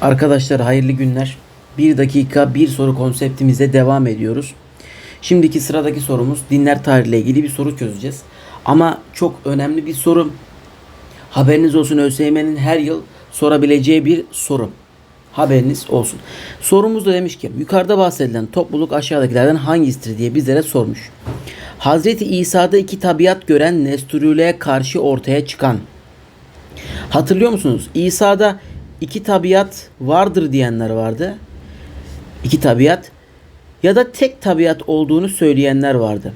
Arkadaşlar hayırlı günler. Bir dakika bir soru konseptimize devam ediyoruz. Şimdiki sıradaki sorumuz dinler tarihiyle ilgili bir soru çözeceğiz. Ama çok önemli bir soru. Haberiniz olsun ÖSYM'nin her yıl sorabileceği bir soru. Haberiniz olsun. Sorumuzda demiş ki yukarıda bahsedilen topluluk aşağıdakilerden hangisidir diye bizlere sormuş. Hazreti İsa'da iki tabiat gören Nesturülüğe karşı ortaya çıkan Hatırlıyor musunuz? İsa'da iki tabiat vardır diyenler vardı. İki tabiat ya da tek tabiat olduğunu söyleyenler vardı.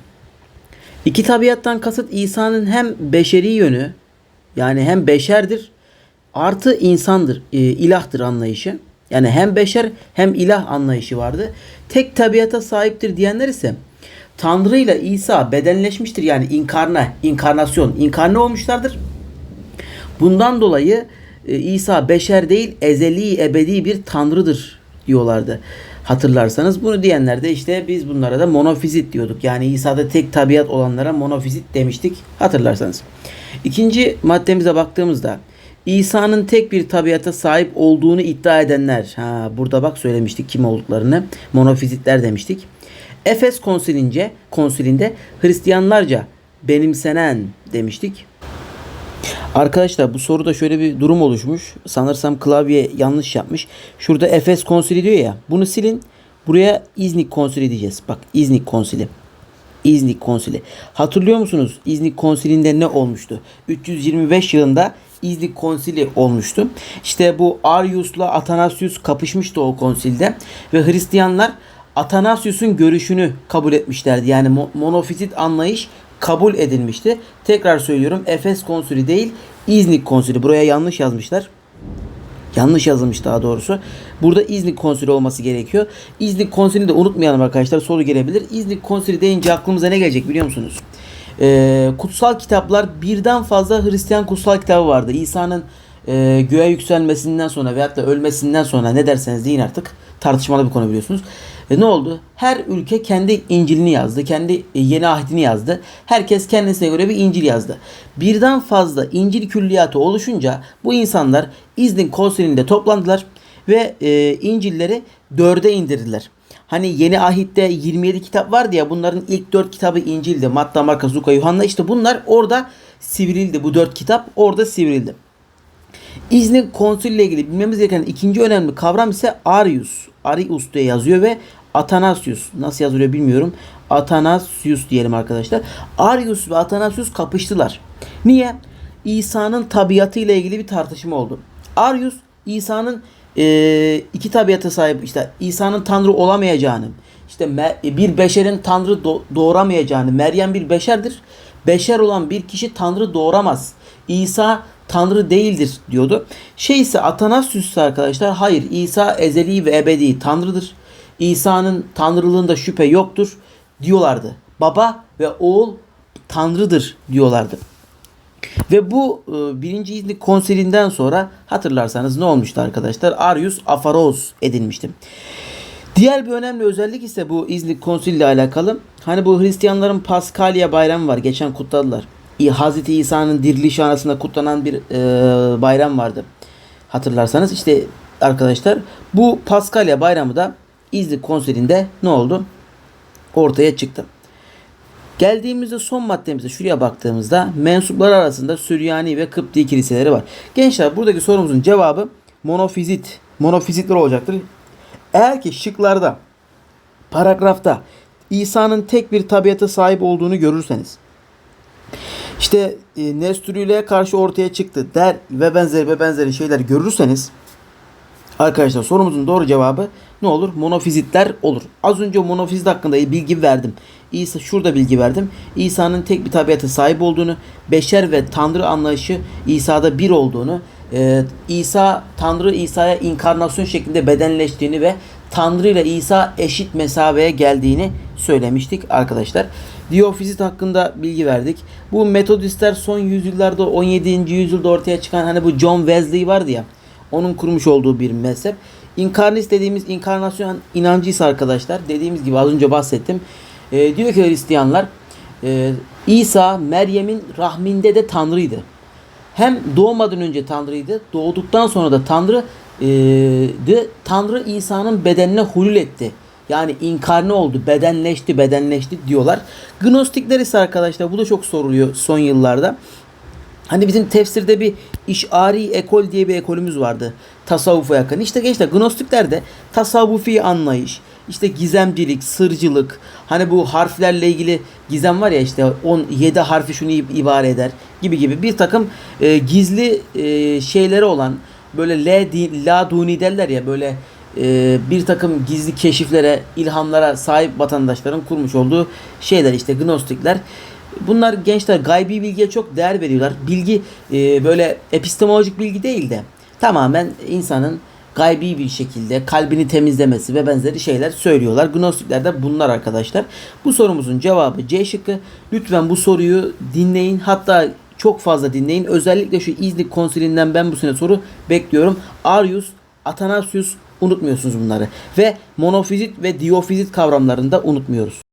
İki tabiattan kasıt İsa'nın hem beşeri yönü yani hem beşerdir artı insandır, e, ilahtır anlayışı. Yani hem beşer hem ilah anlayışı vardı. Tek tabiata sahiptir diyenler ise Tanrı ile İsa bedenleşmiştir. Yani inkarna, inkarnasyon, inkarne olmuşlardır. Bundan dolayı İsa beşer değil ezeli ebedi bir tanrıdır diyorlardı. Hatırlarsanız bunu diyenler de işte biz bunlara da monofizit diyorduk. Yani İsa'da tek tabiat olanlara monofizit demiştik hatırlarsanız. İkinci maddemize baktığımızda İsa'nın tek bir tabiata sahip olduğunu iddia edenler. Ha burada bak söylemiştik kim olduklarını. Monofizitler demiştik. Efes konsilince konsilinde Hristiyanlarca benimsenen demiştik. Arkadaşlar bu soruda şöyle bir durum oluşmuş. Sanırsam klavye yanlış yapmış. Şurada Efes konsili diyor ya. Bunu silin. Buraya İznik konsili diyeceğiz. Bak İznik konsili. İznik konsili. Hatırlıyor musunuz? İznik konsilinde ne olmuştu? 325 yılında İznik konsili olmuştu. İşte bu Arius'la Atanasius kapışmıştı o konsilde ve Hristiyanlar Atanasius'un görüşünü kabul etmişlerdi. Yani mo- monofizit anlayış kabul edilmişti. Tekrar söylüyorum Efes konsülü değil İznik konsülü. Buraya yanlış yazmışlar. Yanlış yazılmış daha doğrusu. Burada İznik konsülü olması gerekiyor. İznik konsülünü de unutmayalım arkadaşlar. Soru gelebilir. İznik konsülü deyince aklımıza ne gelecek biliyor musunuz? Ee, kutsal kitaplar birden fazla Hristiyan kutsal kitabı vardı. İsa'nın e, göğe yükselmesinden sonra veyahut da ölmesinden sonra ne derseniz deyin artık tartışmalı bir konu biliyorsunuz. E, ne oldu? Her ülke kendi İncil'ini yazdı. Kendi e, yeni ahdini yazdı. Herkes kendisine göre bir İncil yazdı. Birden fazla İncil külliyatı oluşunca bu insanlar İznik konsilinde toplandılar ve e, İncil'leri dörde indirdiler. Hani yeni ahitte 27 kitap vardı ya bunların ilk 4 kitabı İncil'di. Matta, Marka, Luka, Yuhanna işte bunlar orada sivrildi. Bu 4 kitap orada sivrildi. İznik konsülle ilgili bilmemiz gereken ikinci önemli kavram ise Arius. Arius diye yazıyor ve Athanasius. Nasıl yazılıyor bilmiyorum. Athanasius diyelim arkadaşlar. Arius ve Athanasius kapıştılar. Niye? İsa'nın tabiatı ile ilgili bir tartışma oldu. Arius İsa'nın e, iki tabiata sahip işte İsa'nın tanrı olamayacağını işte me- bir beşerin tanrı do- doğuramayacağını Meryem bir beşerdir. Beşer olan bir kişi tanrı doğuramaz. İsa tanrı değildir diyordu. Şey ise Atanasius arkadaşlar hayır İsa ezeli ve ebedi tanrıdır. İsa'nın tanrılığında şüphe yoktur diyorlardı. Baba ve oğul tanrıdır diyorlardı. Ve bu e, birinci İznik konsilinden sonra hatırlarsanız ne olmuştu arkadaşlar? Arius Afaros edilmişti. Diğer bir önemli özellik ise bu İznik konsili ile alakalı. Hani bu Hristiyanların Paskalya bayramı var. Geçen kutladılar. Hazreti İsa'nın dirilişi arasında kutlanan bir e, bayram vardı. Hatırlarsanız işte arkadaşlar bu Paskalya bayramı da İznik konsilinde ne oldu? Ortaya çıktı. Geldiğimizde son maddemize şuraya baktığımızda mensuplar arasında Süryani ve Kıpti kiliseleri var. Gençler buradaki sorumuzun cevabı monofizit. Monofizitler olacaktır. Eğer ki şıklarda paragrafta İsa'nın tek bir tabiata sahip olduğunu görürseniz işte e, Nesturiliğe karşı ortaya çıktı der ve benzeri ve benzeri şeyler görürseniz Arkadaşlar sorumuzun doğru cevabı ne olur? Monofizitler olur. Az önce monofizit hakkında bilgi verdim. İsa şurada bilgi verdim. İsa'nın tek bir tabiata sahip olduğunu, beşer ve tanrı anlayışı İsa'da bir olduğunu, e, İsa Tanrı İsa'ya inkarnasyon şeklinde bedenleştiğini ve Tanrı ile İsa eşit mesabeye geldiğini söylemiştik arkadaşlar. Diyofizit hakkında bilgi verdik. Bu metodistler son yüzyıllarda 17. yüzyılda ortaya çıkan hani bu John Wesley vardı ya. Onun kurmuş olduğu bir mezhep. İnkarnist dediğimiz inkarnasyon inancıysa arkadaşlar dediğimiz gibi az önce bahsettim. Ee, diyor ki Hristiyanlar e, İsa Meryem'in rahminde de Tanrıydı. Hem doğmadan önce Tanrıydı, doğduktan sonra da Tanrı e, de Tanrı İsa'nın bedenine hulul etti. Yani inkarne oldu, bedenleşti, bedenleşti diyorlar. Gnostikler ise arkadaşlar bu da çok soruluyor son yıllarda. Hani bizim tefsirde bir işari ekol diye bir ekolümüz vardı. Tasavvufa yakın. İşte gençler Gnostikler de tasavvufi anlayış, işte gizemcilik, sırcılık, hani bu harflerle ilgili gizem var ya işte 17 harfi şunu ib- ibare eder gibi gibi bir takım e, gizli e, şeyleri olan böyle le, di, la duni derler ya böyle e, bir takım gizli keşiflere, ilhamlara sahip vatandaşların kurmuş olduğu şeyler işte Gnostikler. Bunlar gençler gaybi bilgiye çok değer veriyorlar. Bilgi e, böyle epistemolojik bilgi değil de tamamen insanın gaybi bir şekilde kalbini temizlemesi ve benzeri şeyler söylüyorlar. Gnostikler de bunlar arkadaşlar. Bu sorumuzun cevabı C şıkkı. Lütfen bu soruyu dinleyin. Hatta çok fazla dinleyin. Özellikle şu İznik konsilinden ben bu sene soru bekliyorum. Arius, Athanasius unutmuyorsunuz bunları. Ve monofizit ve diyofizit kavramlarını da unutmuyoruz.